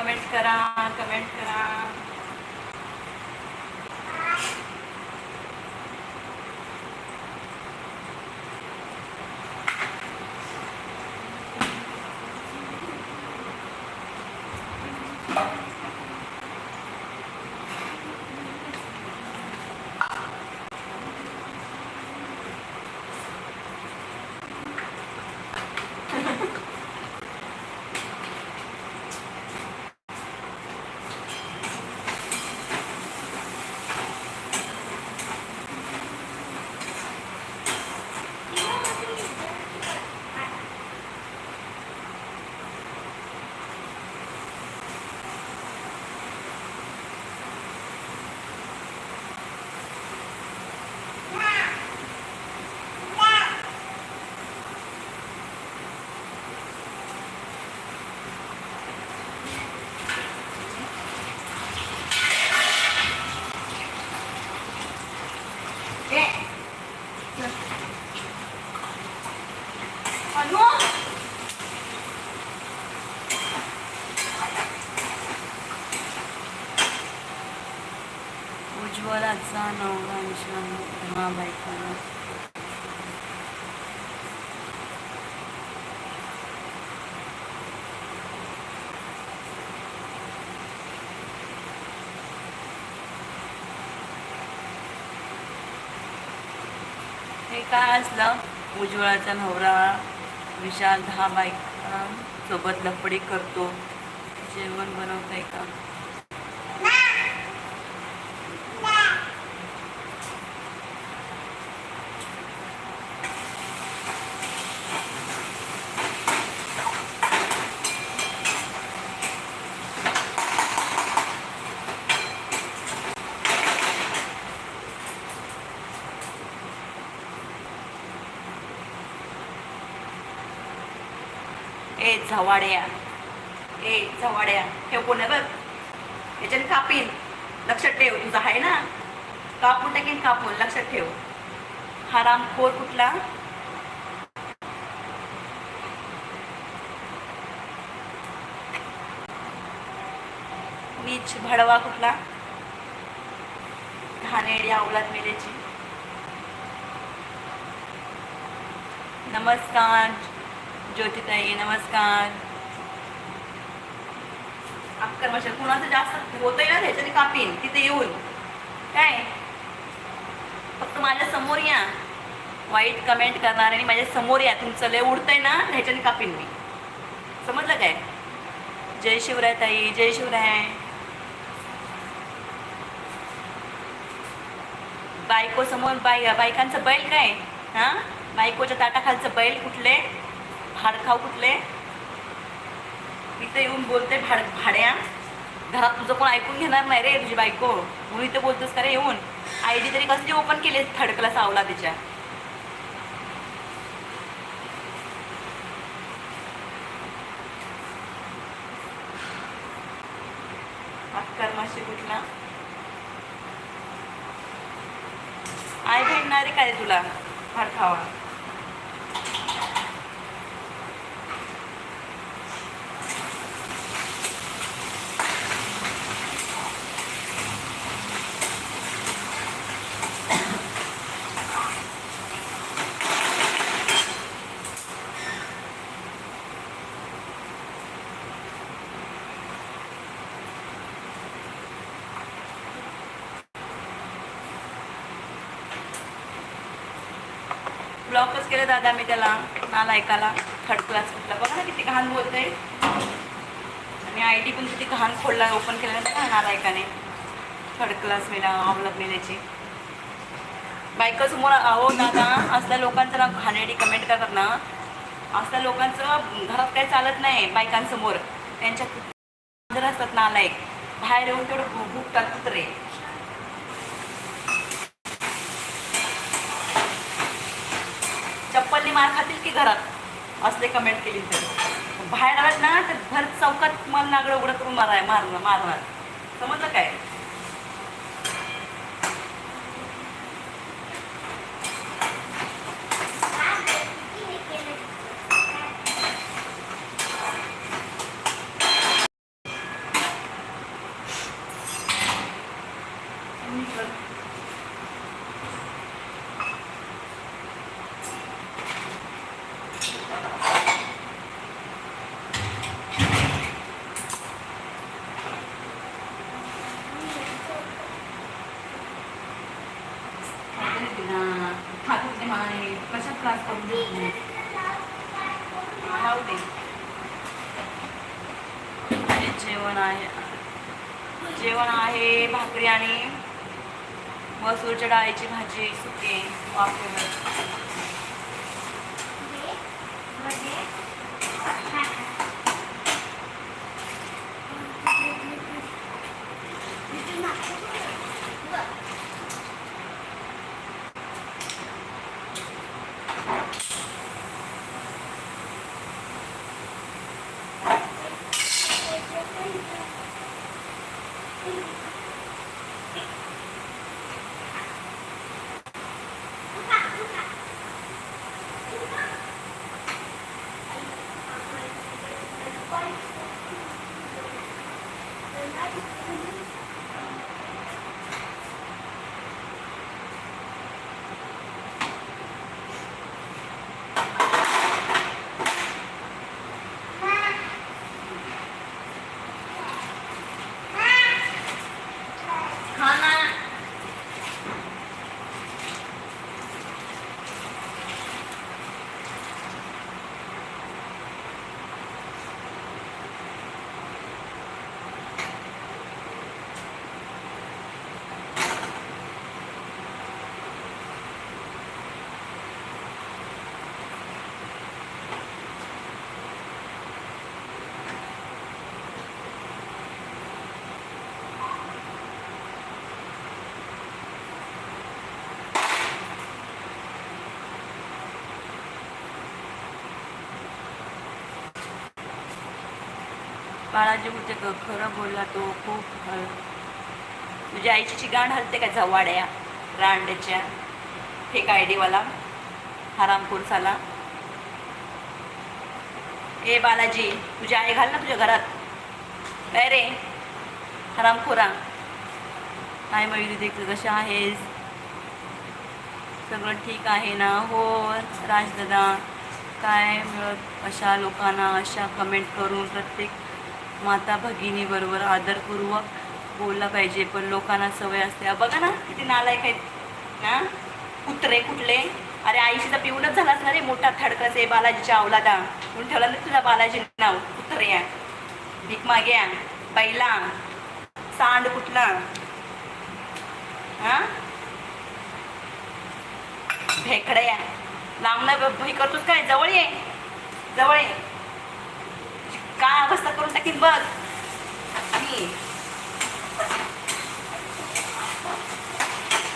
Comment करा comment करा ए अनु उज्ज्वलाचा नवरा विश्राम दहा बायकांना हे काय असलं? उज्ज्वलाचा नवरा विशाल दहा बायका सोबत लफडी करतो. जेवण बनवतंय का ए झवाड्या ए झवाड्या ठेव कोण आहे बघ? याच्याने कापीन. लक्षात ठेव तुझा आहे ना? कापून टाकीन कापून. लक्षात ठेव. हरामखोर कुठला? नीच भडवा कुठला? घाणेडी अवलाद मेल्याची. नमस्कार. ज्योतिताई नमस्कार. अक्कर कुणाचं जास्त होतंय ना ह्याच्याने कापीन. तिथे येऊन. काय? फक्त माझ्यासमोर या. वाईट कमेंट करणार आणि माझ्यासमोर या. तुमचं लय उडतंय ना ह्याच्याने कापीन मी. समजलं काय? जय शिवराय ताई जय शिवराय. बायको समोर बाय बायकांचं बैल काय? हां? बायकोच्या ताटाखालचं बैल कुठले? भाडखाव कुठले? इथे येऊन बोलते भाड भाड्या. घरात तुझं कोण ऐकून घेणार नाही रे तुझी बायको. म्हणून इथे बोलतोस का रे येऊन? आय डी तरी कसली ओपन केली थडकला सावला तिच्या. कर्माशी माशी कुठला? आई भेटणार आहे काय तुला? फार खावा ब्लॉकच केलं दादा मी त्याला नाला ऐकायला थर्ड क्लास कुठला बघा ना किती घाण बोलतंय. आणि आय डी पण किती घाण खोडला ओपन केल्यानंतर ना नाला ऐकाने थर्ड क्लास मेला अवलग मेल्याची बायकासमोर अहो दादा असल्या लोकांचं ना घाणेडी कमेंट करतात ना. असल्या लोकांचं घरात काही चालत नाही बायकांसमोर. त्यांच्या असतात नालायक बाहेर येऊन तेवढं भुकतात कुत्रे मोबाईलने मार खातील की घरात? असले कमेंट केली तर बाहेर आलात ना तर भर चौकात मला नागडं उघडं करून माराय मारणार मारणार. समजलं काय? वाटते जेवण आहे. जेवण आहे भाकरी आणि मसूरच्या डाळीची भाजी सुके वापरून बाळाजी होते ग खरं बोलला तो खूप हल म्हणजे तुझ्या आईची ठिकाण हलते का जवाड्या रांडेच्या फेक आय डीवाला हरामपूर साला ए बालाजी तुझी आई घाल ना तुझ्या घरात. काय रे? हरामखोरा. काय मयुरी देखील कशा आहेस? सगळं ठीक आहे ना? हो राजदादा. काय मिळत अशा लोकांना? अशा कमेंट करून प्रत्येक माता भगिनीबरोबर आदरपूर्वक बोलला पाहिजे पण लोकांना सवय असते. बघा ना किती नालायक आहेत. ना? कुत्रे कुठले? अरे आईशी तर पिऊनच झाला असणार रे मोठा थडकस आहे बालाजीच्या अवलादा. म्हणून ठेवला ना तुझा बालाजी नाव. कुत्रे भीक माग्या बैला. सांड कुठला? हा? भेकड्या लांबनं हे करतोस काय? जवळ ये. जवळ ये. काय अवस्था करून बघ मी आणि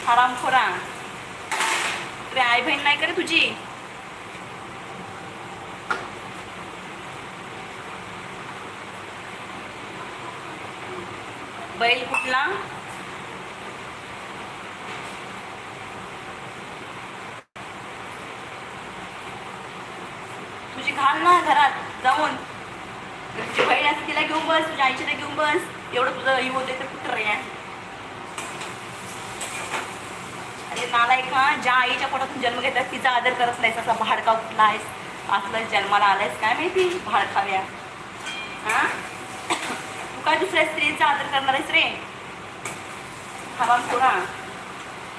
हरामखोरा तुझी आई बहीण नाही करे तुझी बैल कुठला तुझी घाल ना घरात जाऊन तुझी बहीण असते तिला घेऊन बस तुझ्या आईची घेऊन बस. एवढं तुझं ही होते तर कुठं रे? अरे नालायक का ज्या आईच्या पोटातून जन्म घेतलास तिचा आदर करत नाहीस असा भाडका कुठला आहेस असलाच जन्माला आलायस काय माहिती? भाडकाव्या. हा? तू काय दुसऱ्या स्त्रीचा आदर करणार आहेस रे? हवा थोडा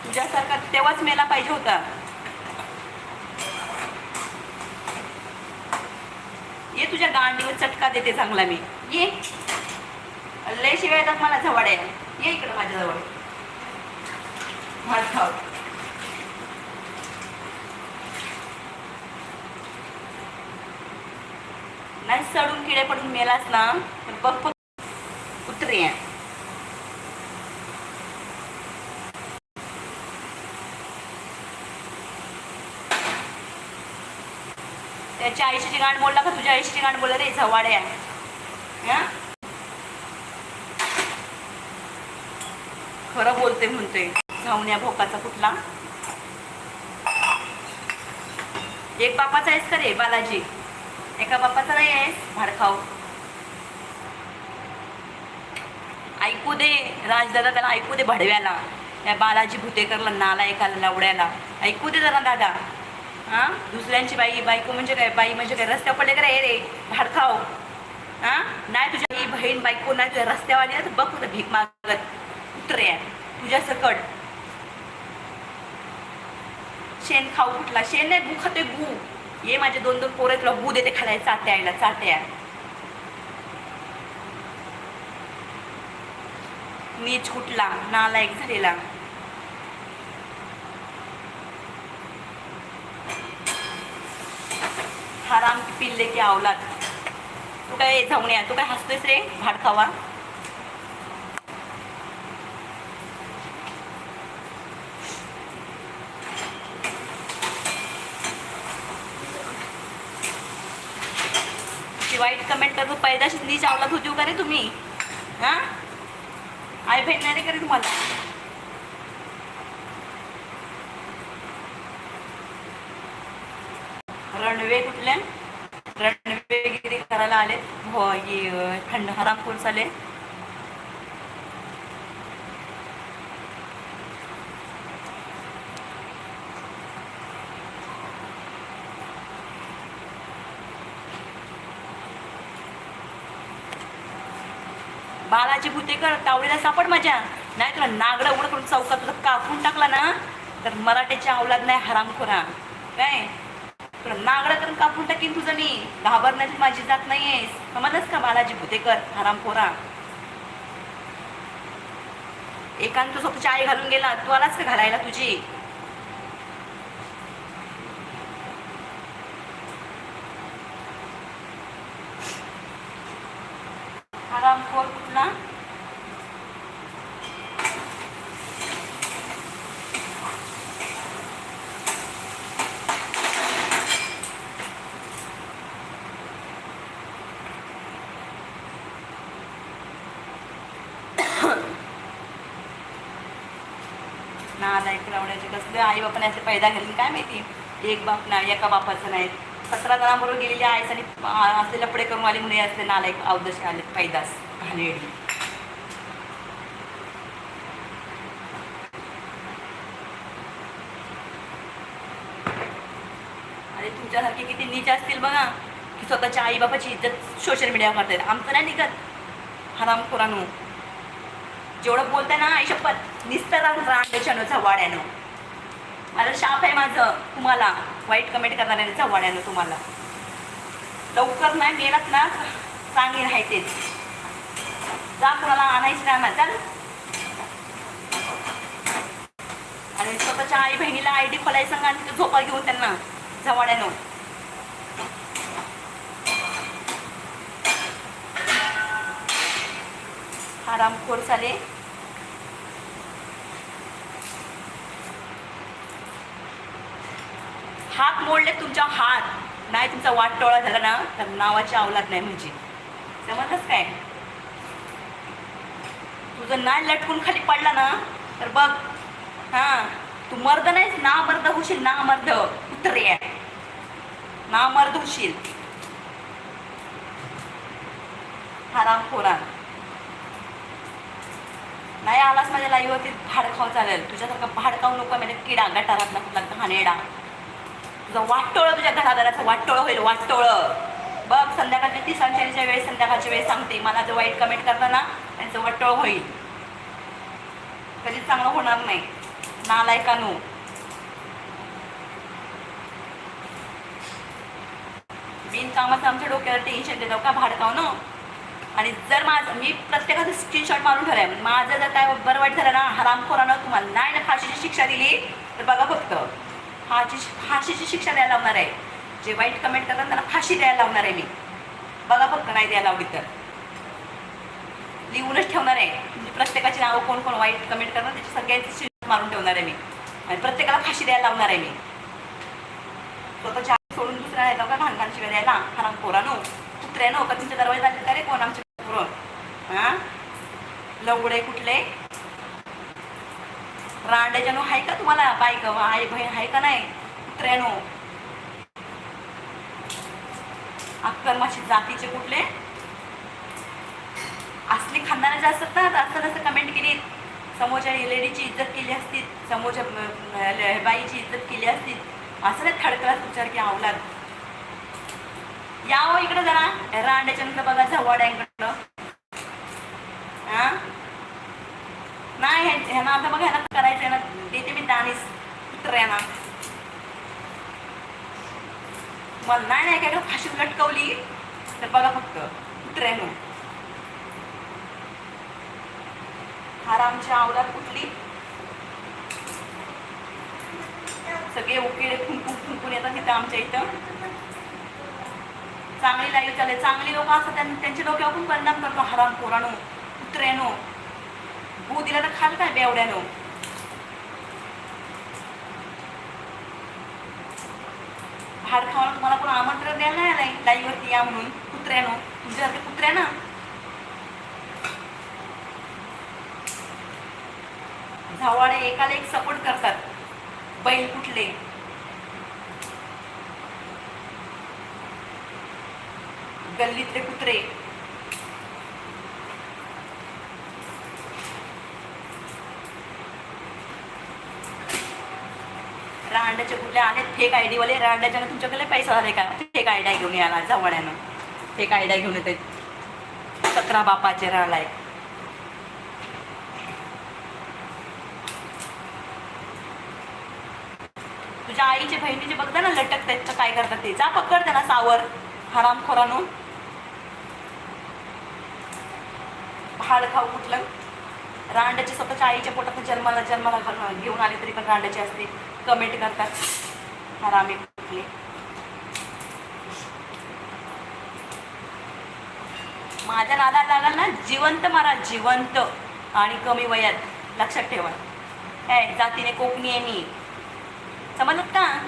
तुझ्यासारखा तेव्हाच मेला पाहिजे होता. ये तुझ्या गांडीवर चटका देते चांगला मी. ये. लय शिवाय येतात मला आहे ये इकडं माझ्याजवळ. भात खाऊ नाही सडून किडे पडून मेलास ना तर बघ बघ कुत्रे. आहे. त्याच्या आईची गाण बोलला का म्हणजे तुझ्या आईची गाण बोलला रे झवाड्या खरं बोलते म्हणतोय धावण्या भोकाचा कुठला? एक बापाचा आहेस का रे बालाजी? एका बापाचा नाही आहेस? भाडखाव ऐकू दे राजदादा त्याला ऐकू दे भडव्याला. या बालाजी भुतेकरला नालायकाला लवड्याला ऐकू दे जरा दादा. हां? दुसऱ्यांची बाई बायको म्हणजे काय? बाई म्हणजे काय? रस्त्यावर पडले का रे? भाडखाव. हां? नाही तुझ्या आई बहीण बायको नाही तुझ्या रस्त्यावाली. आहे तर बघ कुठं भीक मागत. उतरे तुझ्या सकट. शेण खाऊ कुठला? शेण नाही गू खातोय गू. ये माझे दोन दोन पोरं तुला गू देते खायला. चाट्या आईला चाट्या नीच कुठला? नालायक झालेला. हराम की पिल्ले की आवलात तू काय जाऊन तू काय हसतोयस रे? भाड खावा. वाईट कमेंट करतो पैदा नीच आवलात होती हो का रे तुम्ही? हां? आई बहीण नाही का रे तुम्हाला रणवे कुठले रणवेगिरी करायला आले ये हो, थंड हराम कोर्स आले भुटे कर तावडीला सापड माझ्या. नाही तुला नागडा उघड करून चौकात तुझं कापून टाकला ना तर मराठीच्या अवलाद नाही हरामखोरा. काय? तुला नागडं करून कापून टाकीन तुझं मी. घाबरण्याची माझी जात नाहीये समजलंस का बालाजी भुतेकर? हरामखोरा एकांत स्वतःची आई घालून गेला. तू आलास का घालायला तुझी? हरामखोर कुठला नालायक लावण्याचे कसले आई बापाने असे पैदा घालून काय माहिती? एक बाप नाही एका बापाचं नाही. सतरा जणांबरोबर गेलेली आईस आणि असले लपडे करून आली मुली असले नालायक अवदशी आले पैदास घाणेरडी. आणि तुमच्यासारखे किती नीच असतील बघा की स्वतःच्या आई बापाची इज्जत सोशल मीडियावर करतात आमचं नाही निघत. हरामखोरानो जेवढं बोलताय ना आई शपथ निस्तर रांडेच्यानं वाड्यानं. माझं शाप आहे माझं. तुम्हाला. वाईट कमेंट करणाऱ्याचं वाड्यानं तुम्हाला. लवकर नाही गेलात ना चांगली राहायचेच जा कुणाला आणायचं नाही चल चाल. आणि स्वतःच्या आई बहिणीला आय डी खोलायचं सांगा आणि तिथे झोपा घेऊन त्यांना. जवाड्यानं आरामखोर चाले. हात मोडले तुमच्या हात. नाही तुमचा वाटोळा झाला ना तर नावाची अवलाद नाही म्हणजे. समजलंच काय? तुझं नाय लटकून खाली पडला ना तर बघ. हा तू मर्द नाहीस ना मर्द होशील ना मर्द कुत्रे ना मर्द होशील हरामखोरा नाही आलास माझ्या लाईवरती भाड खाऊ चालेल. तुझ्यासारखं भाड खाऊ नको म्हणजे किडा गटारात ना कुठला घाणेडा तुझं वाटोळं तुझ्या घरादाराचं वाटोळं होईल वाटोळं बघ संध्याकाळच्या ती अंशांच्या वेळेस संध्याकाळच्या वेळेस सांगते मला जर वाईट कमेंट करताना त्यांचं वाटोळं होईल. कधीच चांगलं होणार नाही. नालायकानू बिनकामाचं आमच्या डोक्यावर टेन्शन देतो का भाडकाव ना आणि जर माझं मी प्रत्येकाचं स्क्रीनशॉट मारून ठरवाय म्हणजे माझं जर काय बरं वाईट झालं ना हरामखोरानं तुम्हाला नाही ना फाशीची शिक्षा दिली तर बघा फक्त. फाशी फाशीची शिक्षा द्यायला लावणार आहे. जे वाईट कमेंट करतात त्यांना फाशी द्यायला लावणार आहे मी. बघा फक्त नाही द्यायला लावली तर. लिहूनच ठेवणार आहे. म्हणजे प्रत्येकाची नावं कोण कोण वाईट कमेंट करणार त्याची सगळ्यांची स्क्रीनशॉट मारून ठेवणार आहे मी. आणि प्रत्येकाला फाशी द्यायला लावणार आहे मी. स्वतःच्या आई सोडून दुसऱ्या येतो का? घाण घाण शिव्या द्यायला हराम पोरानो कुत्र्यानो का तुमच्या दरवाजा आले का रे कोण आमच्या पोरं हां? लवडे कुठले? रांड्याच्यानो आहे का तुम्हाला? बायक आई बहीण आहे का नाही? कुत्र्यानो अक्करमाशी जातीचे कुठले? असली खानदानाचे असतात ना असं नसतं कमेंट केली. समोरच्या लेडीची इज्जत केली असती समोरच्या बाईची इज्जत केली असती. असं नाही थडकला तुमच्यावर की आवलात? यावं इकडं जरा. रांड्याच्या नंतर बघा झवाड्यांकडं हा? नाही ह्या- ह्यांना आता बघा ह्यांना करायचं आहे ना. देते मी दानीस कुत्र्यांना मला नाही नाही काय फाशी लटकवली. तर बघा फक्त. कुत्र्यानं आमची आवरात कुठली सगळे उकिडे फुंकून फुंकून येतात तिथं आमच्या इथं. चांगली लाईफ चालेल. चांगली लोक असतात त्यांच्या डोक्यावर पण परिणाम करतो हराम पोरानो कुत्र्यानो भू दिला तर खाल काय बेवड्यानं भाड खावायला तुम्हाला कोण आमंत्रण द्यायला नाही आलंय? या म्हणून कुत्र्यानो. तुमच्यासारखे कुत्र्या ना झावाडे एकाला एक सपोर्ट करतात. बैल कुठले? गल्लीतले कुत्रे. रांड्याचे कुठले आहेत? फेक आय वाले. रांड्याच्यानं तुमच्याकडे पैसा झाले का? फेक आयडिया घेऊन याला जवळ्यानं. फेक आयडिया घेऊन येते. सतरा बापाचे राहिलाय तुझ्या आईचे बहिणीचे बघता ना लटकत आहेत तर काय करतात ते. जा पकड त्यांना सावर हराम खोरानो भाड खाऊ कुठलं? रांड्याचे स्वतःच्या आईच्या पोटात जन्माला जन्माला घालून घेऊन आले तरी पण रांड्याचे असते. कमेंट करतात. हरामी कुठले? माझ्या नादाला लागाल ना जिवंत मारा जिवंत. आणि कमी वयात. लक्षात ठेवा. काय जातीने कोकणी आहे मी. समजत का?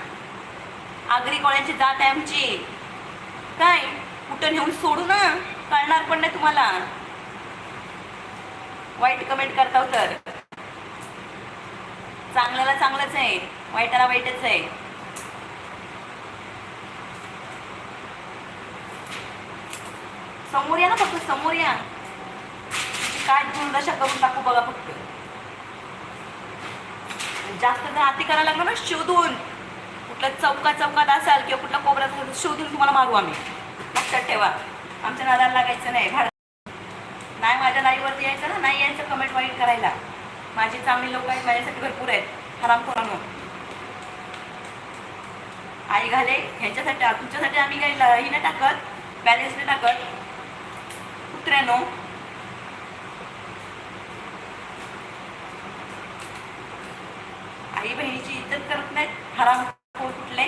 आगरी कोळ्यांची जात आहे आमची. काय? कुठं नेऊन सोडू ना? कळणार पण नाही तुम्हाला. वाईट कमेंट करताव तर. चांगल्याला चांगलंच आहे वाईटाला वाईटच आहे. समोर या ना फक्त समोर या. काय दुर्दशा करून टाकू बघा फक्त. जास्त जर हाती करायला लागलो ना शोधून कुठल्या चौका चौकात असाल किंवा कुठला कोबऱ्यात शोधून तुम्हाला मारू आम्ही. लक्षात ठेवा. आमच्या नादाला लागायचं नाही. नाही माझ्या लाईव्हवरती यायचं ना नाही यायचं कमेंट वाईट करायला. माझी चांगली लोक आहेत माझ्यासाठी भरपूर आहेत. हराम खोरानो. आई घाले ह्याच्यासाठी तुमच्यासाठी आम्ही काही ही नाही टाकत बॅलेन्स नाही टाकत. कुत्र्यानो. आई बहिणीची इज्जत करत नाहीत हराम खोर कुठले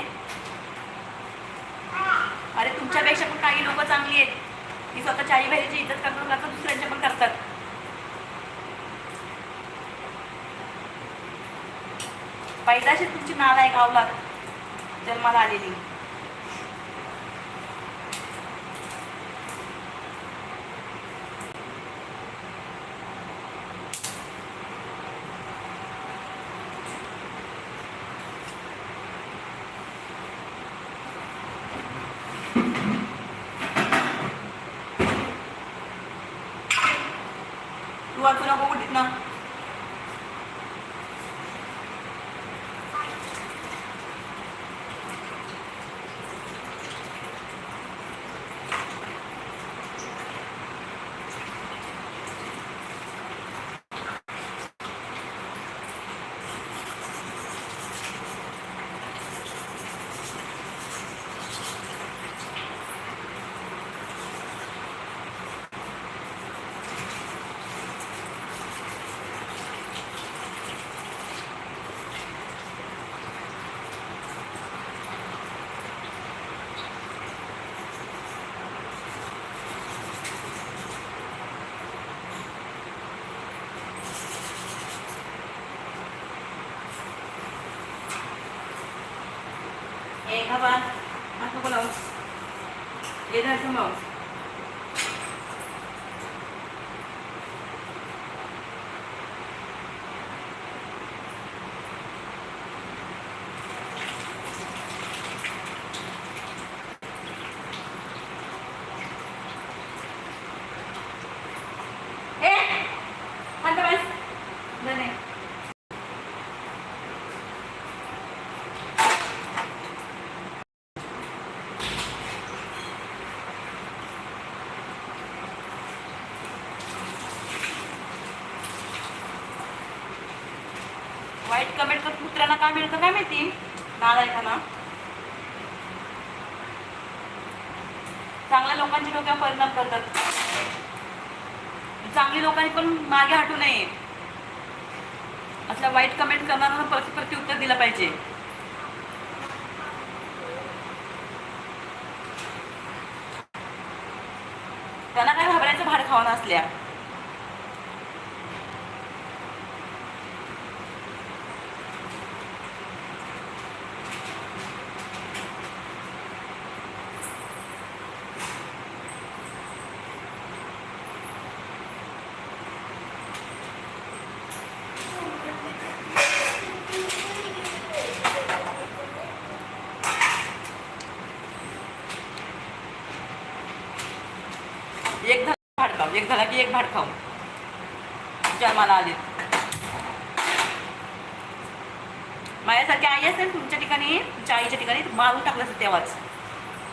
अरे तुमच्यापेक्षा पण काही लोक चांगली आहेत की स्वतःच्या आई बहिणीची इज्जत करतात करतात दुसऱ्यांच्या पण करतात पैदाशी तुमची नालायक अवलाद जन्माला आलेली. Bye bye. Aku pulang. Dia dah semua. काय मिळतं काय माहिती? नालायकांना चांगल्या लोकांच्या डोक्यावर परिणाम करतात. चांगली लोकांनी पण मागे हटू नये. असला वाईट कमेंट करणाऱ्यांना परत प्रति उत्तर दिलं पाहिजे. त्यांना काय घाबरायचं? भाड खावा असल्या एक झाला भाड खाऊ एक झाला खाऊ जन्माला आले. माझ्यासारखी आई असेल तुमच्या ठिकाणी तुमच्या आईच्या ठिकाणी मारून टाकलं असतं तेव्हाच.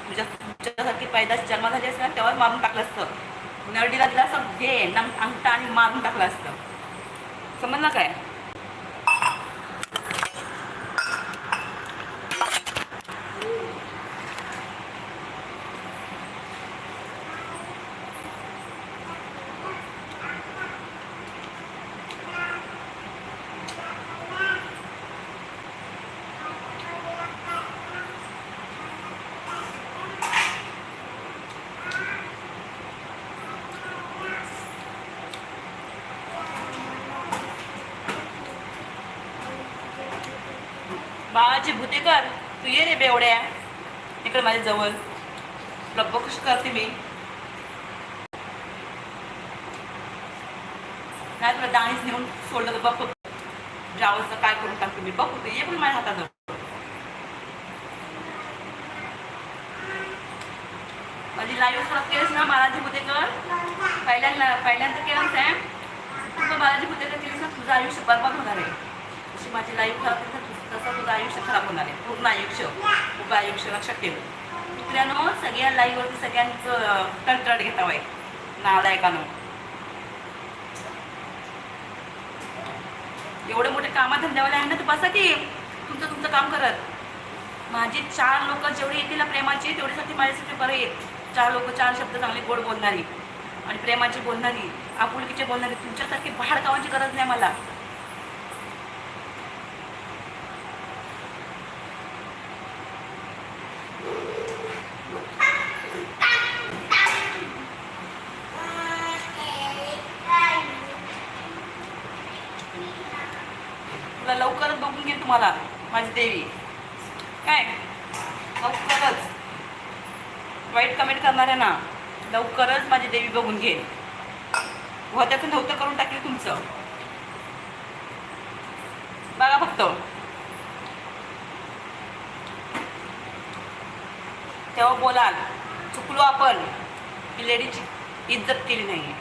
तुझ्या तुमच्यासारखी पैदास जन्म झाली असेल तेव्हाच मारून टाकलं असतं. नरडीला दिला असं घे नम अंगठा आणि मारून टाकलं असतं. समजलं काय बाळाची भूतेकर तू ये रे बेवड्या इकडे माझ्या जवळ. तुला बघूश करते मी. नाही तुला दाणीच नेऊन सोडलं तर बघ. जावंच काय करून टाकते मी. बघू तू. ये पण माझ्या हातात माझी लाईव्ह खराब केलीस ना बालाजी भूतेकर पहिल्यांदा पहिल्यांदा केलं सॅम तू बालाजी भूतेकर केलीस ना तुझं आयुष्य बरबाद होणार आहे. अशी माझी लाईव्ह खराब केली तसं तुझं आयुष्य खराब होणार आहे. पूर्ण आयुष्य. उभं आयुष्य लक्षात ठेव. मित्रांनो सगळ्या लाईव्हवरती सगळ्यांचं टळटळ घेता वय नालायकानं. एवढे मोठे कामाधंद्यावाले आहे ना तर बसा की तुमचं तुमचं काम करत. माझी चार लोक जेवढी येतील ना प्रेमाची तेवढीसाठी माझ्यासाठी बरं येत चार लोक चार शब्द चांगले गोड बोलणारी. आणि प्रेमाची बोलणारी आपुलकीचे बोलणारी तुमच्यासारखी भाड कामाची गरज नाही मला तुला मला तुम्हाला माझी देवी. काय? लवकरच. वाईट कमेंट करणाऱ्या ना लवकरच माझी देवी बघून घेईन होत्याचं नव्हतं करून टाकेल तुमचं. बघा फक्त. तेव्हा बोलाल चुकलो आपण. की लेडीची इज्जत केली नाही